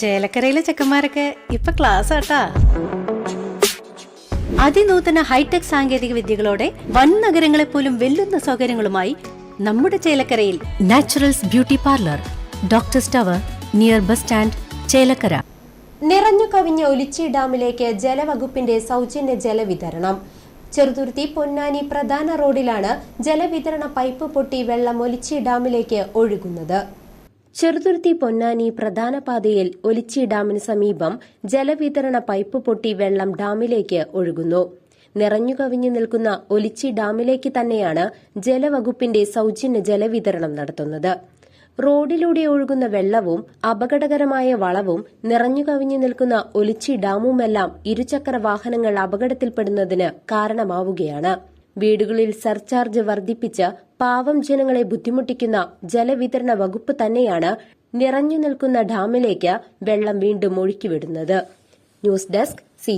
ചേലക്കരയിലെ ചെക്കന്മാരൊക്കെ ഇപ്പൊ ക്ലാസ് ആട്ടാ. അതിനൂതന ഹൈടെക് സാങ്കേതിക വിദ്യകളോടെ വൻ നഗരങ്ങളെ പോലും വെല്ലുന്ന സൗകര്യങ്ങളുമായി നമ്മുടെ ചേലക്കരയിൽ Naturals beauty parlour doctor tower near bus stand Chelakkara. നിറഞ്ഞു കവിഞ്ഞ ഒലിച്ചി ഡാമിലേക്ക് ജലവകുപ്പിന്റെ സൗജന്യ ജലവിതരണം. ചെറുതുരുത്തി പൊന്നാനി പ്രധാന റോഡിലാണ് ജലവിതരണ പൈപ്പ് പൊട്ടി വെള്ളം ഒലിച്ചി ഡാമിലേക്ക് ഒഴുകുന്നത്. ചെറുതുരുത്തി പൊന്നാനി പ്രധാന പാതയിൽ ഒലിച്ചി ഡാമിന് സമീപം ജലവിതരണ പൈപ്പ് പൊട്ടി വെള്ളം ഡാമിലേക്ക് ഒഴുകുന്നു. നിറഞ്ഞുകവിഞ്ഞു നിൽക്കുന്ന ഒലിച്ചി ഡാമിലേക്ക് തന്നെയാണ് ജലവകുപ്പിന്റെ സൗജന്യ ജലവിതരണം നടത്തുന്നത്. റോഡിലൂടെ ഒഴുകുന്ന വെള്ളവും അപകടകരമായ വളവും നിറഞ്ഞുകവിഞ്ഞു നിൽക്കുന്ന ഒലിച്ചി ഡാമുമെല്ലാം ഇരുചക്ര വാഹനങ്ങൾ അപകടത്തിൽപ്പെടുന്നതിന് കാരണമാവുകയാണ്. വീടുകളിൽ സർചാർജ് വർദ്ധിപ്പിച്ച് പാവം ജനങ്ങളെ ബുദ്ധിമുട്ടിക്കുന്ന ജലവിതരണ വകുപ്പ് തന്നെയാണ് നിറഞ്ഞു നിൽക്കുന്ന ഡാമിലേക്ക് വെള്ളം വീണ്ടും ഒഴുക്കിവിടുന്നത്. News desk C